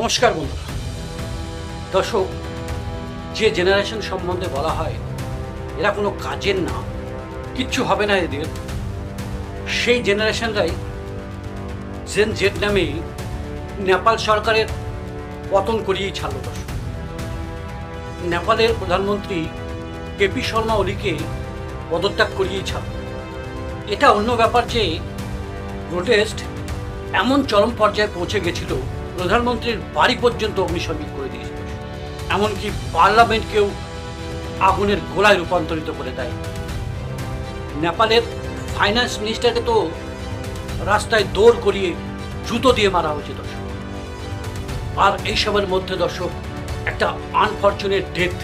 নমস্কার বন্ধুরা দর্শক, যে জেনারেশন সম্বন্ধে বলা হয়, এরা কোনো কাজের না, কিচ্ছু হবে না এদের। সেই জেনারেশনরাই জেন জেড নামে নেপাল সরকারের পতন করিয়েই ছাড়ল দর্শক। নেপালের প্রধানমন্ত্রী কেপি শর্মা ওলিকে পদত্যাগ করিয়েই ছাড়ল। এটা অন্য ব্যাপার যে প্রোটেস্ট এমন চরম পর্যায়ে পৌঁছে গেছিল প্রধানমন্ত্রীর বাড়ি পর্যন্ত অগ্নিসংযোগ করে দিয়েছিল এমনকি পার্লামেন্টকেও আগুনের গোলায় রূপান্তরিত করে দেয়। নেপালের ফাইন্যান্স মিনিস্টারকে তো রাস্তায় দৌড় করিয়ে জুতো দিয়ে মারা হয়েছে দর্শক। আর এইসবের মধ্যে দর্শক, একটা আনফর্চুনেট ডেথ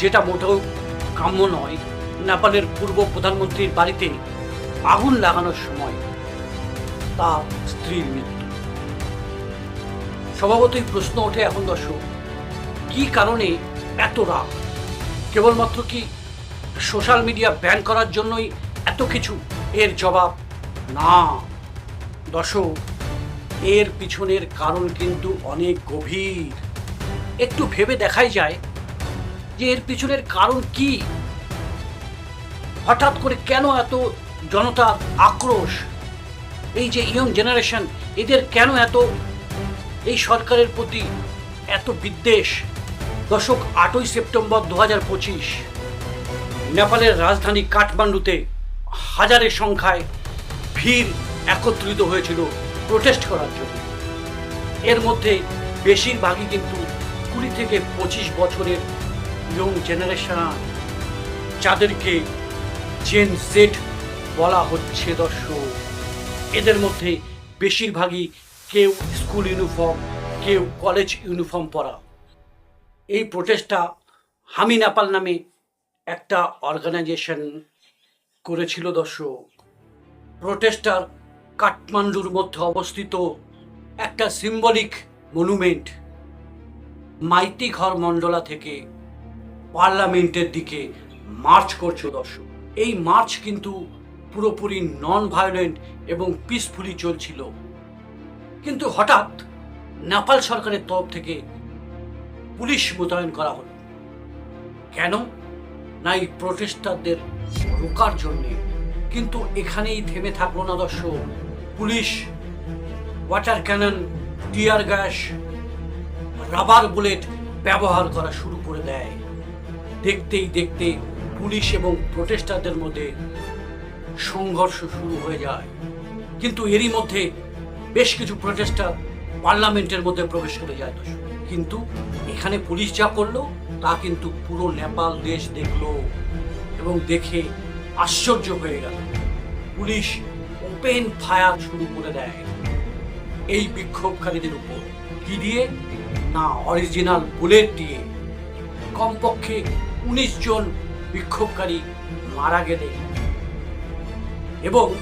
যেটা মোটেও কাম্য নয়। নেপালের পূর্ব প্রধানমন্ত্রীর বাড়িতে আগুন লাগানোর সময় তার স্ত্রীর মৃত্যু। স্বভাবতই প্রশ্ন ওঠে এখন দর্শক, কি কারণে এত রাগ? কেবলমাত্র কি সোশ্যাল মিডিয়া ব্যান করার জন্যই এত কিছু? এর জবাব, না। দর্শক, এর পিছনের কারণ কিন্তু অনেক গভীর। একটু ভেবে দেখাই যায় যে এর পিছনের কারণ কি। হঠাৎ করে কেন এত জনতার আক্রোশ? এই যে ইয়ং জেনারেশন, এদের কেন এত এই সরকারের প্রতি এত বিদ্বেষ। দশক আটই সেপ্টেম্বর দু হাজার পঁচিশ, নেপালের রাজধানী কাঠমান্ডুতে হাজারের সংখ্যায় ভিড় একত্রিত হয়েছিল প্রোটেস্ট করার জন্য। এর মধ্যে বেশিরভাগই কিন্তু কুড়ি থেকে পঁচিশ বছরের ইয়ং জেনারেশন যাদেরকে জেন জেড বলা হচ্ছে দর্শক। এদের মধ্যে বেশিরভাগই কেউ স্কুল ইউনিফর্ম, কেউ কলেজ ইউনিফর্ম পরা এই প্রোটেস্টটা হামি নেপাল নামে একটা অর্গানাইজেশন করেছিল দর্শক। প্রোটেস্টার কাঠমান্ডুর মধ্যে অবস্থিত একটা সিম্বলিক মনুমেন্ট মাইতি ঘর মণ্ডলা থেকে পার্লামেন্টের দিকে মার্চ করছে দর্শক। এই মার্চ কিন্তু পুরোপুরি নন ভায়োলেন্ট এবং পিসফুলি চলছিল। কিন্তু হঠাৎ নেপাল সরকারের তরফ থেকে পুলিশ মোতায়েন করা হলো। কেন? না, এই প্রোটেস্টারদের রোকার জন্যে। কিন্তু এখানেই থেমে থাকল না দর্শক, police, water cannon, tear gas, rubber bullet ব্যবহার করা শুরু করে দেয়। দেখতেই দেখতে পুলিশ এবং প্রোটেস্টারদের মধ্যে সংঘর্ষ শুরু হয়ে যায়। কিন্তু এরই মধ্যে বেশ কিছু প্রচেষ্টা পার্লামেন্টের মধ্যে প্রবেশ করে যায় দর্শক। কিন্তু এখানে পুলিশ যা করল, তা কিন্তু পুরো নেপাল দেশ দেখল এবং দেখে আশ্চর্য হয়ে গেল। পুলিশ ওপেন ফায়ার শুরু করে দেয়। এই বিক্ষোভকারীদের উপর কি দিয়ে? না অরিজিনাল বুলেট দিয়ে। কমপক্ষে উনিশ জন বিক্ষোভকারী মারা গেলে। এবং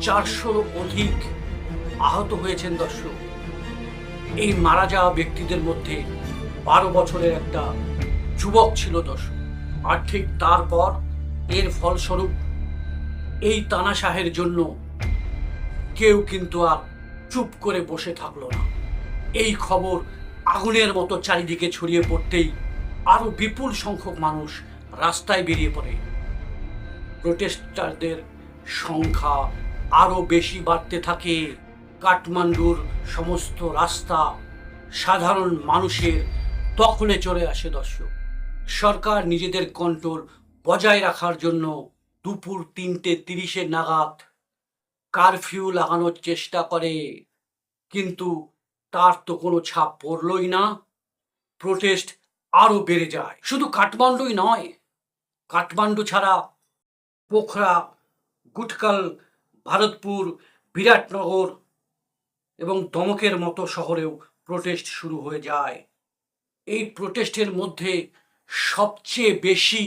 চারশোর অধিক আহত হয়েছেন দর্শক। এই মারা যাওয়া ব্যক্তিদের মধ্যে বারো বছরের একটা যুবক ছিল দর্শক। আর ঠিক তারপর এর ফলস্বরূপ এই তানাশাহের জন্য কেউ কিন্তু আর চুপ করে বসে থাকল না। এই খবর আগুনের মতো চারিদিকে ছড়িয়ে পড়তেই আরও বিপুল সংখ্যক মানুষ রাস্তায় বেরিয়ে পড়ে। প্রোটেস্টারদের সংখ্যা আরও বেশি বাড়তে থাকে। কাঠমান্ডুর সমস্ত রাস্তা সাধারণ মানুষের দখলে চলে আসে দর্শক। সরকার নিজেদের কন্ট্রোল বজায় রাখার জন্য দুপুর তিনটে তিরিশে নাগাদ কারফিউ লাগানোর চেষ্টা করে। কিন্তু তার তো কোনো ছাপ পড়লই না। প্রোটেস্ট আরও বেড়ে যায়। শুধু কাঠমান্ডুই নয়, কাঠমান্ডু ছাড়া পোখরা, গুটকাল, ভারতপুর, বিরাটনগর এবং দমকের মতো শহরেও প্রোটেস্ট শুরু হয়ে যায়। এই প্রোটেস্টের মধ্যে সবচেয়ে বেশি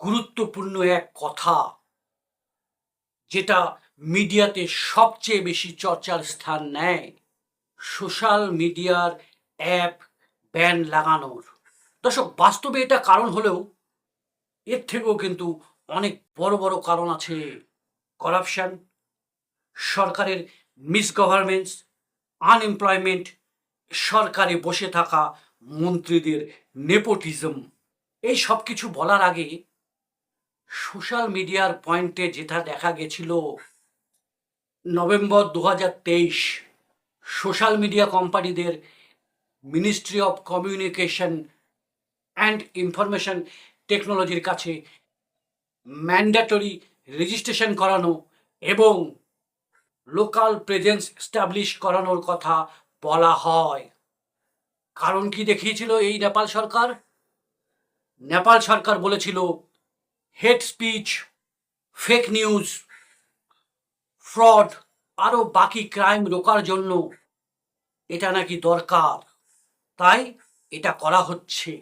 গুরুত্বপূর্ণ এক কথা, যেটা মিডিয়াতে সবচেয়ে বেশি চর্চার স্থান নেয় সোশ্যাল মিডিয়ার অ্যাপ ব্যান লাগানোর। দর্শক, বাস্তবে এটা কারণ হলেও এর থেকেও কিন্তু অনেক বড় বড় কারণ আছে। করাপশন সরকারের মিসগভারমেন্টস আনএমপ্লয়মেন্ট সরকারে বসে থাকা মন্ত্রীদের নেপোটিজম, এই সব কিছু বলার আগে সোশ্যাল মিডিয়ার পয়েন্টে যেটা দেখা গেছিল, নভেম্বর দু হাজার তেইশ, সোশ্যাল মিডিয়া কোম্পানিদের ministry of communication and information টেকনোলজির কাছে ম্যান্ডেটরি রেজিস্ট্রেশন করানো এবং লোকাল প্রেজেন্স স্টাবলিশ করানোর কথা বলা হয়। কারণ কি দেখিয়েছিল এই নেপাল সরকার? নেপাল সরকার বলেছিল hate speech fake news fraud আরও বাকি ক্রাইম রোকার জন্য এটা নাকি দরকার। তাই এটা করা হচ্ছে।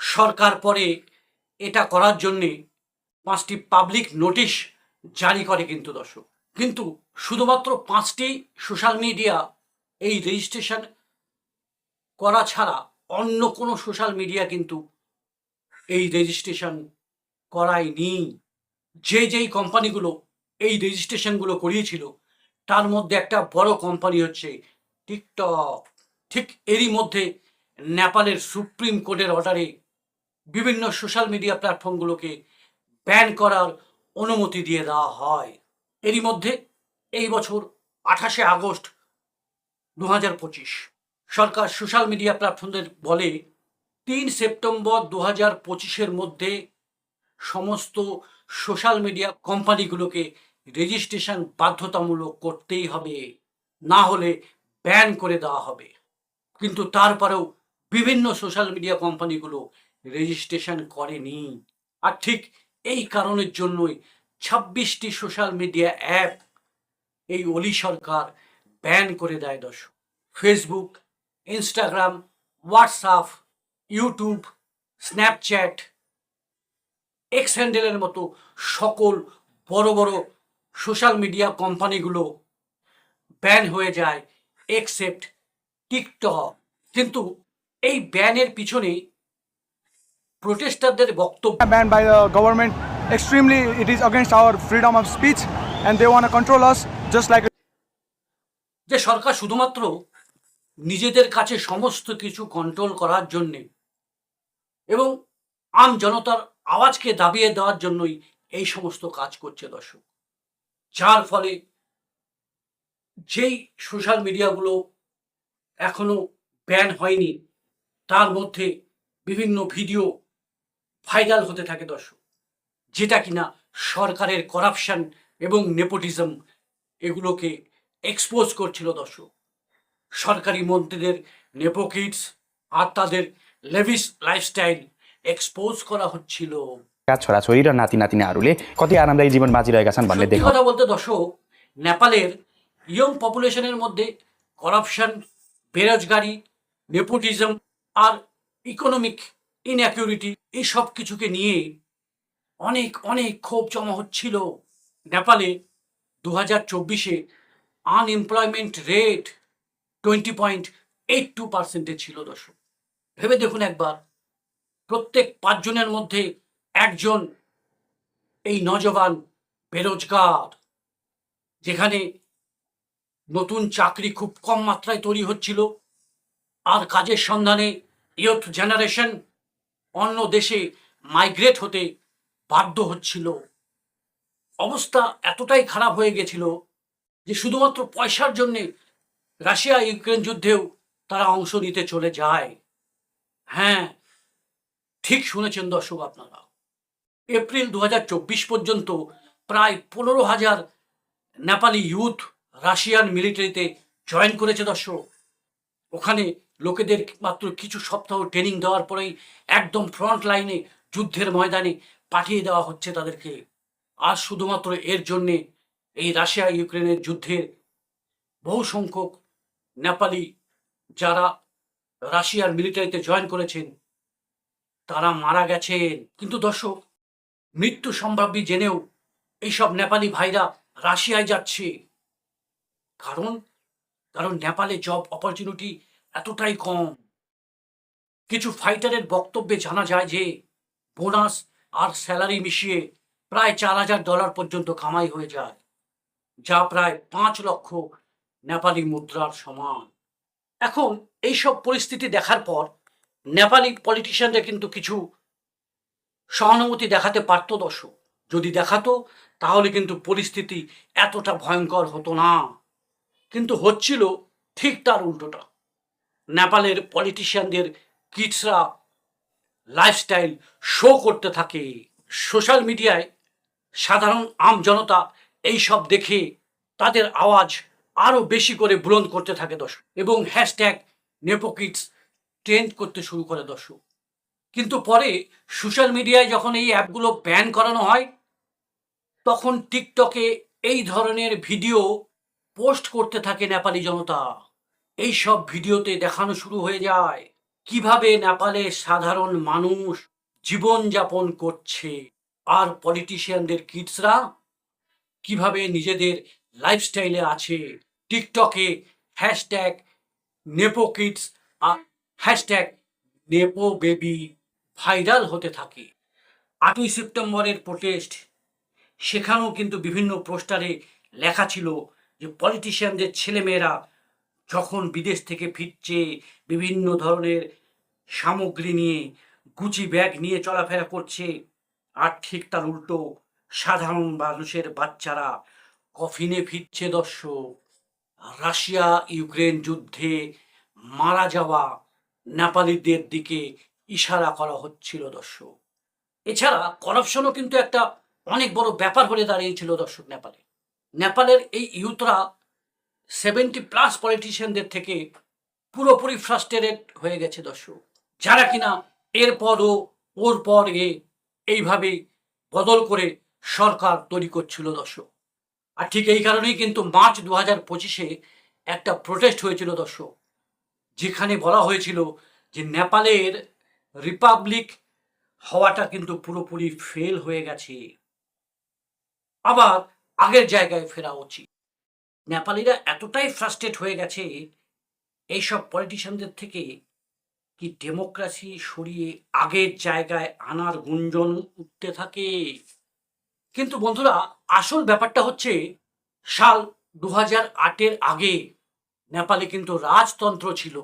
সরকার পরে এটা করার জন্যে পাঁচটি পাবলিক নোটিশ জারি করে কিন্তু দর্শক। কিন্তু শুধুমাত্র পাঁচটি সোশ্যাল মিডিয়া এই রেজিস্ট্রেশন করা ছাড়া অন্য কোনো সোশ্যাল মিডিয়া কিন্তু এই রেজিস্ট্রেশন করায়নি। যে যেই কোম্পানিগুলো এই রেজিস্ট্রেশনগুলো করিয়েছিল, তার মধ্যে একটা বড় কোম্পানি হচ্ছে টিকটক। ঠিক এরই মধ্যে নেপালের সুপ্রিম কোর্টের অর্ডারে বিভিন্ন সোশ্যাল মিডিয়া প্ল্যাটফর্মগুলোকে ব্যান করার অনুমতি দিয়ে দেওয়া হয়। এরই মধ্যে এই বছর আঠাশে আগস্ট দু হাজার পঁচিশ। সরকার সোশ্যাল মিডিয়া প্ল্যাটফর্মদের বলে, তিন সেপ্টেম্বর দু হাজার পঁচিশের মধ্যে সমস্ত সোশ্যাল মিডিয়া কোম্পানিগুলোকে রেজিস্ট্রেশন বাধ্যতামূলক করতেই হবে, না হলে ব্যান করে দেওয়া হবে। কিন্তু তারপরেও বিভিন্ন সোশ্যাল মিডিয়া কোম্পানিগুলো রেজিস্ট্রেশন করেনি। আর ঠিক এই কারণের জন্যই ছাব্বিশটি সোশ্যাল মিডিয়া অ্যাপ এই অলি সরকার ব্যান করে দেয় দর্শক Facebook Instagram WhatsApp YouTube Snapchat X হ্যান্ডেলের মতো সকল বড় বড় সোশ্যাল মিডিয়া কোম্পানিগুলো ব্যান হয়ে যায় এক্সেপ্ট টিকটক কিন্তু এই ব্যানের পিছনে প্রোটেস্টারদের বক্তব্য banned by the government. Extremely, it is against our freedom of speech, and they want to control us just like যে সরকার শুধুমাত্র নিজেদের কাছে সমস্ত কিছু কন্ট্রোল করার জন্যে এবং আম জনতার আওয়াজকে দাবিয়ে দেওয়ার জন্যই এই সমস্ত কাজ করছে দর্শক। যার ফলে যেই সোশ্যাল মিডিয়াগুলো এখনও ব্যান হয়নি তার মধ্যে বিভিন্ন ভিডিও ভাইরাল হতে থাকে দর্শক। যেটা কিনা সরকারের করাপশন এবং নেপোটিজম এগুলোকে এক্সপোজ করছিল দর্শক। সরকারি মন্ত্রীদের নেপোকিটস আর তাদের লেভিস লাইফস্টাইল এক্সপোজ করা হচ্ছিল। ছড়াছড়ি আর নাতি নাতিনে আরুলে কত আরামদায়ী জীবন বাজি রয়ে গেছেন বলে দেখো। কথা বলতে দর্শক নেপালের ইয়ং পপুলেশনের মধ্যে করাপশন বেরোজগারি নেপোটিজম আর ইকোনমিক ইনঅ্যাকিউরিটি এই সব কিছুকে নিয়ে অনেক অনেক ক্ষোভ জমা হচ্ছিল। নেপালে দু হাজার চব্বিশে unemployment rate twenty point eight two পার্সেন্টে ছিল দর্শক ভেবে দেখুন একবার, প্রত্যেক পাঁচজনের মধ্যে একজন এই নজবান বেরোজগার, যেখানে নতুন চাকরি খুব কম মাত্রায় তৈরি হচ্ছিল আর কাজের সন্ধানে ইয়থ জেনারেশন অন্য দেশে মাইগ্রেট হতে বাধ্য হচ্ছিল। অবস্থা এতটাই খারাপ হয়ে গেছিল যে শুধুমাত্র পয়সার জন্যে রাশিয়া ইউক্রেন যুদ্ধেও তারা অংশ নিতে চলে যায়। হ্যাঁ ঠিক শুনেছেন দর্শক আপনারা। এপ্রিল দু হাজার চব্বিশ পর্যন্ত প্রায় পনেরো হাজার নেপালি ইউথ রাশিয়ান মিলিটারিতে জয়েন করেছে দর্শক। ওখানে লোকেদের মাত্র কিছু সপ্তাহ ট্রেনিং দেওয়ার পরেই একদম ফ্রন্ট লাইনে যুদ্ধের ময়দানে পাঠিয়ে দেওয়া হচ্ছে তাদেরকে। আর শুধুমাত্র এর জন্যে এই রাশিয়া ইউক্রেনের যুদ্ধের বহু সংখ্যক নেপালি যারা রাশিয়ার মিলিটারিতে জয়েন করেছেন, তারা মারা গেছেন। কিন্তু দর্শক, মৃত্যু সম্ভাব্য জেনেও এইসব নেপালি ভাইরা রাশিয়ায় যাচ্ছে। কারণ কারণ নেপালে জব অপরচুনিটি এতটাই কম। কিছু ফাইটারের বক্তব্যে জানা যায় যে, বোনাস আর স্যালারি মিশিয়ে প্রায় চার হাজার ডলার পর্যন্ত কামাই হয়ে যায়, যা প্রায় পাঁচ লক্ষ নেপালি মুদ্রার সমান। এখন এই সব পরিস্থিতি দেখার পর নেপালি পলিটিশিয়ানরা কিন্তু কিছু সহানুভূতি দেখাতে পারত দর্শক। যদি দেখাতো, তাহলে কিন্তু পরিস্থিতি এতটা ভয়ঙ্কর হতো না। কিন্তু হচ্ছিল ঠিক তার উল্টোটা। নেপালের পলিটিশিয়ানদের কিডসরা লাইফস্টাইল শো করতে থাকে সোশ্যাল মিডিয়ায় সাধারণ আম জনতা এই সব দেখে তাদের আওয়াজ আরও বেশি করে বুলন্দ করতে থাকে দর্শক। এবং হ্যাশট্যাগ নেপোকিটস ট্রেন্ড করতে শুরু করে দর্শক। কিন্তু পরে সোশ্যাল মিডিয়ায় যখন এই অ্যাপগুলো ব্যান করানো হয়, তখন টিকটকে এই ধরনের ভিডিও পোস্ট করতে থাকে নেপালি জনতা। এই সব ভিডিওতে দেখানো শুরু হয়ে যায়। কীভাবে নেপালে সাধারণ মানুষ জীবন যাপন করছে আর পলিটিশিয়ানদের কিডসরা কীভাবে নিজেদের লাইফস্টাইলে আছে? টিকটকে হ্যাশট্যাগ নেপো কিডস আর হ্যাশট্যাগ নেপো বেবি ভাইরাল হতে থাকে। আটই সেপ্টেম্বরের প্রোটেস্ট সেখানেও কিন্তু বিভিন্ন পোস্টারে লেখা ছিল যে পলিটিশিয়ানদের ছেলেমেয়েরা যখন বিদেশ থেকে ফিরছে, বিভিন্ন ধরনের সামগ্রী নিয়ে গুচি ব্যাগ নিয়ে চলাফেরা করছে, আর ঠিক তার উল্টো সাধারণ মানুষের বাচ্চারা কফিনে ফিরছে দর্শক। রাশিয়া, ইউক্রেন যুদ্ধে মারা যাওয়া নেপালিদের দিকে ইশারা করা হচ্ছিল দর্শক। এছাড়া করাপশনও কিন্তু একটা অনেক বড় ব্যাপার হয়ে দাঁড়িয়েছিল দর্শক নেপালে। নেপালের এই ইউথরা সেভেন্টি প্লাস পলিটিশিয়ানদের থেকে পুরোপুরি ফ্রাস্ট্রেটেড হয়ে গেছে দর্শক। যারা কিনা এরপরও, ওর পর এ এইভাবে বদল করে সরকার তৈরি করছিল দর্শক। আর ঠিক এই কারণেই কিন্তু মার্চ দু হাজার পঁচিশে একটা প্রোটেস্ট হয়েছিল দর্শক। যেখানে বলা হয়েছিল যে নেপালের রিপাবলিক হওয়াটা কিন্তু পুরোপুরি ফেল হয়ে গেছে। আবার আগের জায়গায় ফেরা উচিত। নেপালিরা এতটাই ফ্রাস্ট্রেট হয়ে গেছে এইসব পলিটিশিয়ানদের থেকে কি ডেমোক্রেসি সরিয়ে আগের জায়গায় আনার গুঞ্জন উঠতে থাকে? কিন্তু বন্ধুরা, আসল ব্যাপারটা হচ্ছে, সাল দু হাজার আটের আগে নেপালে কিন্তু রাজতন্ত্র ছিল।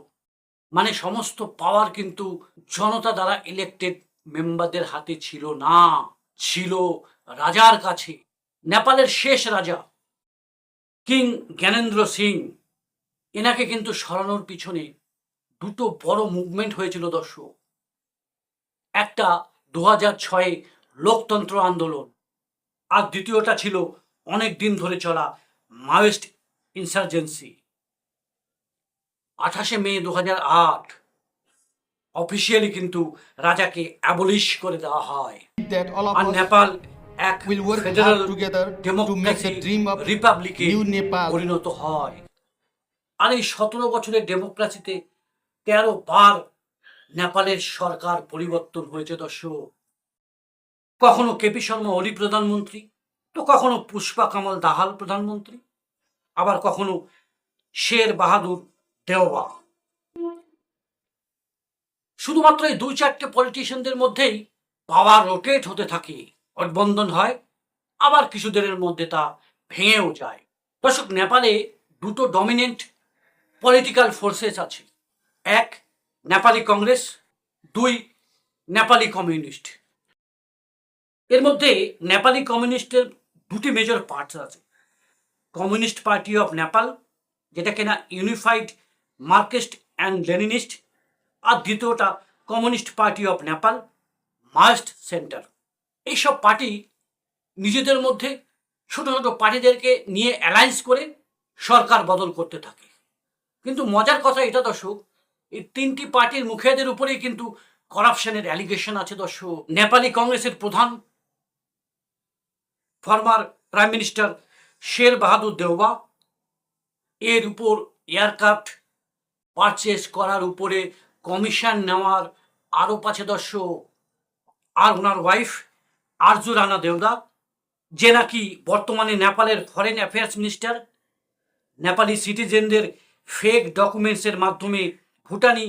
মানে সমস্ত পাওয়ার কিন্তু জনতা দ্বারা ইলেক্টেড মেম্বারদের হাতে ছিল না, ছিল রাজার কাছে। নেপালের শেষ রাজা কিং জ্ঞানেন্দ্র সিং এনাকে কিন্তু সরানোর পিছনে দুটো বড় মুভমেন্ট হয়েছিল দর্শক। একটা দু হাজার ছয়ে লোকতন্ত্র আন্দোলন আর দ্বিতীয়টা ছিল অনেক দিন ধরে চলা মাওয়েস্ট ইনসার্জেন্সি আঠাশে মে দু হাজার আট অফিসিয়ালি কিন্তু রাজাকে অ্যাবলিশ করে দেওয়া হয়। আর নেপাল এক will work federal hard together to make the dream of রিপাবলিকে new Nepal. পরিণত হয়। আর এই সতেরো বছরের ডেমোক্রেসিতে তেরো বার নেপালের সরকার পরিবর্তন হয়েছে দর্শক। কখনো কেপি শর্মা ওলি প্রধানমন্ত্রী তো কখনো পুষ্পা কামাল দাহাল প্রধানমন্ত্রী আবার কখনো শের বাহাদুর দেওয়া। শুধুমাত্র এই দুই চারটে পলিটিশিয়ানদের মধ্যেই পাওয়ার রোটেট হতে থাকে। অটবন্ধন হয়, আবার কিছুদিনের মধ্যে তা ভেঙেও যায়। দর্শক, নেপালে দুটো ডমিনেন্ট পলিটিক্যাল ফোর্সেস আছে। এক, নেপালি কংগ্রেস, দুই, নেপালি কমিউনিস্ট। এর মধ্যে নেপালি কমিউনিস্টের দুটি মেজর পার্টস আছে। কমিউনিস্ট পার্টি অফ নেপাল, যেটা কিনা ইউনিফাইড মার্কেস্ট অ্যান্ড লেনিনিস্ট, আর দ্বিতীয়টা communist party of Nepal Maoist centre. এইসব পার্টি নিজেদের মধ্যে ছোট ছোট পার্টিদেরকে নিয়ে অ্যালায়েন্স করে সরকার বদল করতে থাকে। কিন্তু মজার কথা এটা দর্শক, এই তিনটি পার্টির মুখিয়াদের উপরেই কিন্তু করাপশনের অ্যালিগেশন আছে দর্শক। নেপালি কংগ্রেসের প্রধান former prime minister Sher Bahadur Deuba এর উপর এয়ারক্রাফট পারচেস করার উপরে কমিশন নেওয়ার আরও আছে দর্শক। আর ওনার ওয়াইফ আরজু রানা দেওদা যে নাকি বর্তমানে নেপালের ফরেন অ্যাফেয়ার্স মিনিস্টার নেপালি সিটিজেনদের ফেক ডকুমেন্টসের মাধ্যমে ভুটানি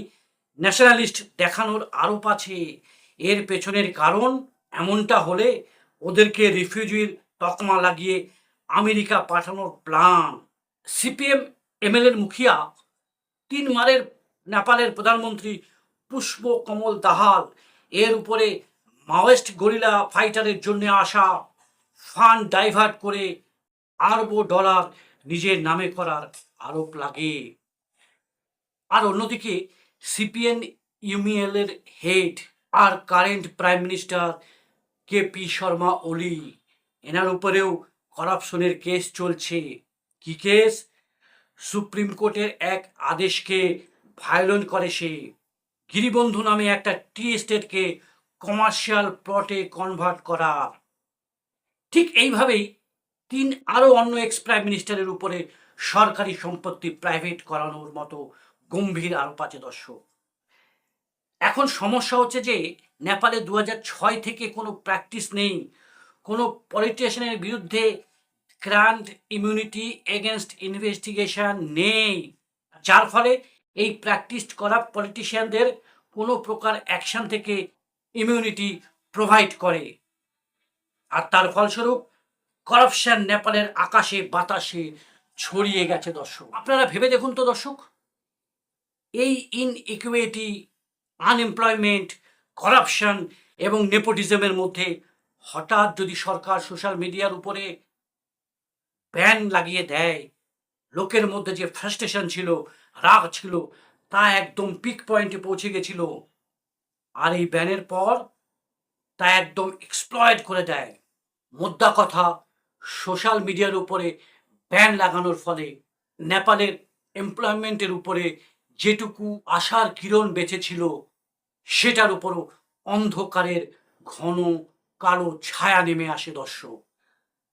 ন্যাশনালিস্ট দেখানোর আরোপ আছে। এর পেছনের কারণ এমনটা হলে ওদেরকে রিফিউজির তকমা লাগিয়ে আমেরিকা পাঠানোর প্ল্যান সিপিএম এমএলএর মুখিয়া তিন মারের নেপালের প্রধানমন্ত্রী পুষ্প কমল দাহাল, এর উপরে মাওয়েস্ট গরিলা ফাইটারের জন্য আসা ফান্ড ডাইভার্ট করে আরবো ডলার নিজের নামে করার আরোপ লাগে। আর অন্যদিকে, সিপিএন ইউমিএল এর হেড আর current prime minister K P Sharma Oli, এনার উপরেও করাপশনের কেস চলছে। কি কেস? সুপ্রিম কোর্টের এক আদেশকে ভায়োলেট করে সে। গিরিবন্ধু নামে একটা টি এস্টেটকে কমার্শিয়াল প্লটে কনভার্ট করা। ঠিক এইভাবেই তিন আরও অন্য এক্স প্রাইম মিনিস্টারের উপরে সরকারি সম্পত্তি প্রাইভেট করানোর মতো গম্ভীর আরোপ আছে দর্শক। এখন সমস্যা হচ্ছে যে নেপালে দু ছয় থেকে কোনো প্র্যাকটিস নেই। কোনো পলিটিশিয়ানের বিরুদ্ধে গ্র্যান্ড ইমিউনিটি এগেনস্ট ইনভেস্টিগেশন নেই। যার ফলে এই প্র্যাকটিস করা পলিটিশিয়ানদের কোনো প্রকার অ্যাকশন থেকে ইমিউনিটি প্রোভাইড করে। আর তার ফলস্বরূপ করাপশন নেপালের আকাশে, বাতাসে ছড়িয়ে গেছে দর্শক। আপনারা ভেবে দেখুন তো দর্শক, এই ইনইকুইটি আনএমপ্লয়মেন্ট করাপশন এবং নেপোটিজমের মধ্যে হঠাৎ যদি সরকার সোশ্যাল মিডিয়ার উপরে ব্যান লাগিয়ে দেয়, লোকের মধ্যে যে ফ্রাস্ট্রেশন ছিল, রাগ ছিল, তা একদম পিক পয়েন্টে পৌঁছে গেছিল। আর এই ব্যানের পর তা একদম এক্সপ্লয়েড করে দেয়। মোদ্দা কথা সোশ্যাল মিডিয়ার উপরে ব্যান লাগানোর ফলে, নেপালের এমপ্লয়মেন্টের উপরে যেটুকু আশার কিরণ বেঁচেছিল, সেটার উপরও অন্ধকারের ঘন কালো ছায়া নেমে আসে দর্শক।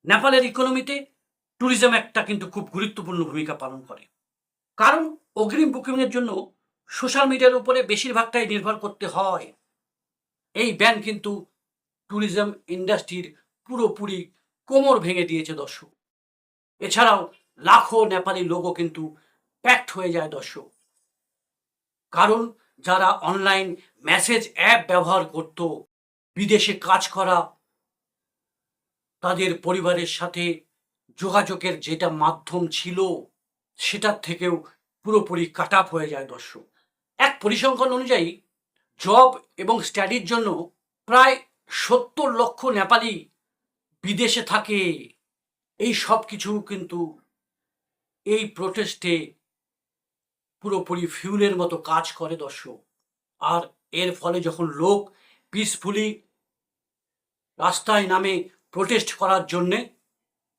নেপালের ইকোনমিতে ট্যুরিজম একটা কিন্তু খুব গুরুত্বপূর্ণ ভূমিকা পালন করে। কারণ অগ্রিম বুকিংয়ের জন্য সোশ্যাল মিডিয়ার উপরে বেশিরভাগটাই নির্ভর করতে হয়। এই ব্যান কিন্তু ট্যুরিজম ইন্ডাস্ট্রির পুরোপুরি কোমর ভেঙে দিয়েছে দর্শক। এছাড়াও লাখো নেপালি লোকও কিন্তু প্যাক্ট হয়ে যায় দর্শক। কারণ যারা অনলাইন মেসেজ অ্যাপ ব্যবহার করত, বিদেশে কাজ করা, তাদের পরিবারের সাথে যোগাযোগের যেটা মাধ্যম ছিল, সেটার থেকেও পুরোপুরি কাট হয়ে যায় দর্শক। এক পরিসংখ্যান অনুযায়ী, জব এবং স্টাডির জন্য প্রায় সত্তর লক্ষ নেপালি বিদেশে থাকে। এই সব কিছু কিন্তু এই প্রোটেস্টে পুরোপুরি ফিউলের মতো কাজ করে দর্শক। আর এর ফলে যখন লোক পিসফুলি রাস্তায় নামে প্রোটেস্ট করার জন্যে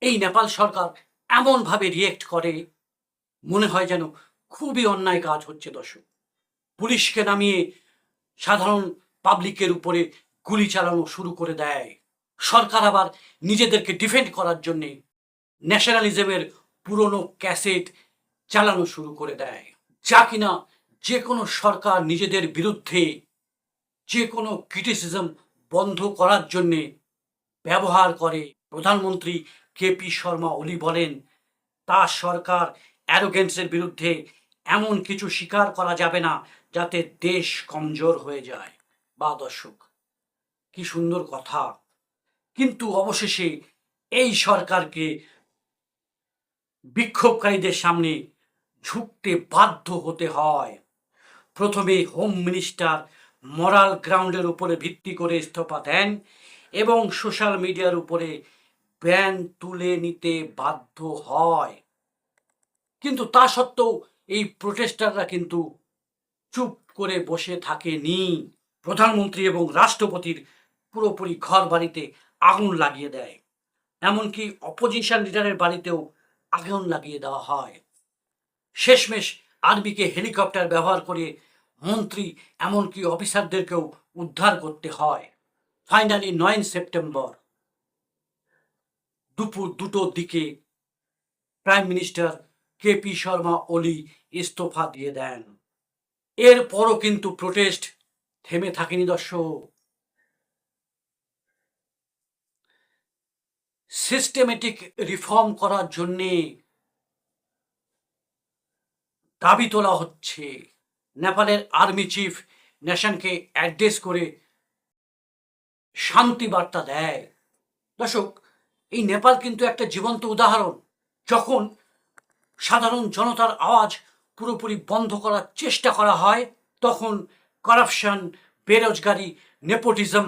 এই নেপাল সরকার এমনভাবে রিয়েক্ট করে, মনে হয় যেন খুবই অন্যায় কাজ হচ্ছে দর্শক। পুলিশকে নামিয়ে সাধারণ পাবলিকের উপরে গুলি চালানো শুরু করে দেয়। সরকার আবার নিজেদেরকে ডিফেন্ড করার জন্যে ন্যাশনালিজমের পুরনো ক্যাসেট চালানো শুরু করে দেয়। যা কিনা যে কোনো সরকার নিজেদের বিরুদ্ধে যে কোনো ক্রিটিসিজম বন্ধ করার জন্যে ব্যবহার করে। প্রধানমন্ত্রী কে পি শর্মা ওলি বলেন তার সরকার অ্যারোগেন্সের বিরুদ্ধে এমন কিছু স্বীকার করা যাবে না। যাতে দেশ কমজোর হয়ে যায়। বা দর্শক, কি সুন্দর কথা। কিন্তু অবশেষে এই সরকারকে বিক্ষোভকারীদের সামনে ঝুঁকতে বাধ্য হতে হয়। প্রথমে হোম মিনিস্টার মরাল গ্রাউন্ডের উপরে ভিত্তি করে ইস্তফা দেন এবং সোশ্যাল মিডিয়ার উপরে ব্যান তুলে নিতে বাধ্য হয়। কিন্তু তা সত্ত্বেও এই প্রোটেস্টাররা কিন্তু চুপ করে বসে থাকেনি প্রধানমন্ত্রী এবং রাষ্ট্রপতির পুরোপুরি ঘর বাড়িতে আগুন লাগিয়ে দেয়। এমনকি অপোজিশন লিডারের বাড়িতেও আগুন লাগিয়ে দেওয়া হয়। শেষমেশ আরবিকে হেলিকপ্টার ব্যবহার করে মন্ত্রী এমনকি অফিসারদেরকেও উদ্ধার করতে হয়। ফাইনালি নয় সেপ্টেম্বর। দুপুর দুটোর দিকে prime minister K P Sharma Oli ইস্তফা দিয়ে দেন। এরপরও কিন্তু প্রোটেস্ট থেমে থাকেনি দর্শক। সিস্টেমেটিক রিফর্ম করার জন্যে দাবি তোলা হচ্ছে। নেপালের আর্মি চিফ নেশনকে অ্যাড্রেস করে শান্তি বার্তা দেয়। দর্শক, এই নেপাল কিন্তু একটা জীবন্ত উদাহরণ। যখন সাধারণ জনতার আওয়াজ পুরোপুরি বন্ধ করার চেষ্টা করা হয়, তখন করাপশন বেরোজগারি নেপোটিজম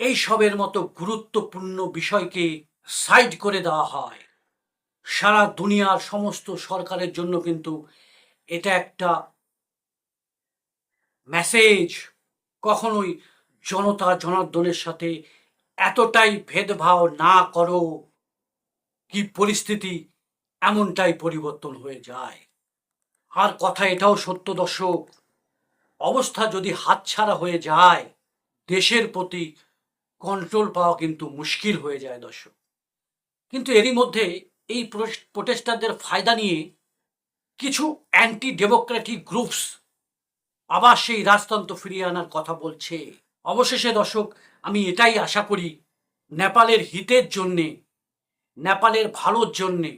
এই সবের মতো গুরুত্বপূর্ণ বিষয়কে সাইড করে দেওয়া হয়। সারা দুনিয়ার সমস্ত সরকারের জন্য কিন্তু এটা একটা মেসেজ কখনোই জনতা, জনার্দনের সাথে এতটাই ভেদভাব না করো কি পরিস্থিতি এমনটাই পরিবর্তন হয়ে যায়। আর কথা এটাও সত্য দর্শক, অবস্থা যদি হাতছাড়া হয়ে যায়, দেশের প্রতি কন্ট্রোল পাওয়া কিন্তু মুশকিল হয়ে যায় দর্শক। কিন্তু এরই মধ্যে এই প্রোটেস্টারদের ফায়দা নিয়ে কিছু অ্যান্টি ডেমোক্রেটিক গ্রুপস আবার সেই রাজতন্ত্র ফিরিয়ে আনার কথা বলছে। অবশেষে দর্শক, আমি এটাই আশা করি, নেপালের হিতের জন্যে, নেপালের ভালোর জন্যে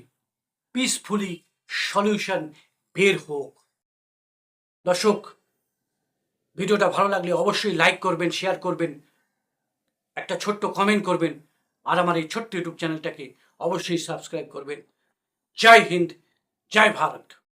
পিসফুলি সলিউশন বের হোক। দর্শক, ভিডিওটা ভালো লাগলে অবশ্যই লাইক করবেন শেয়ার করবেন, একটা ছোট্ট কমেন্ট করবেন, আর আমার এই ছোট্ট ইউটিউব চ্যানেলটাকে অবশ্যই সাবস্ক্রাইব করবেন। জয় হিন্দ, জয় ভারত।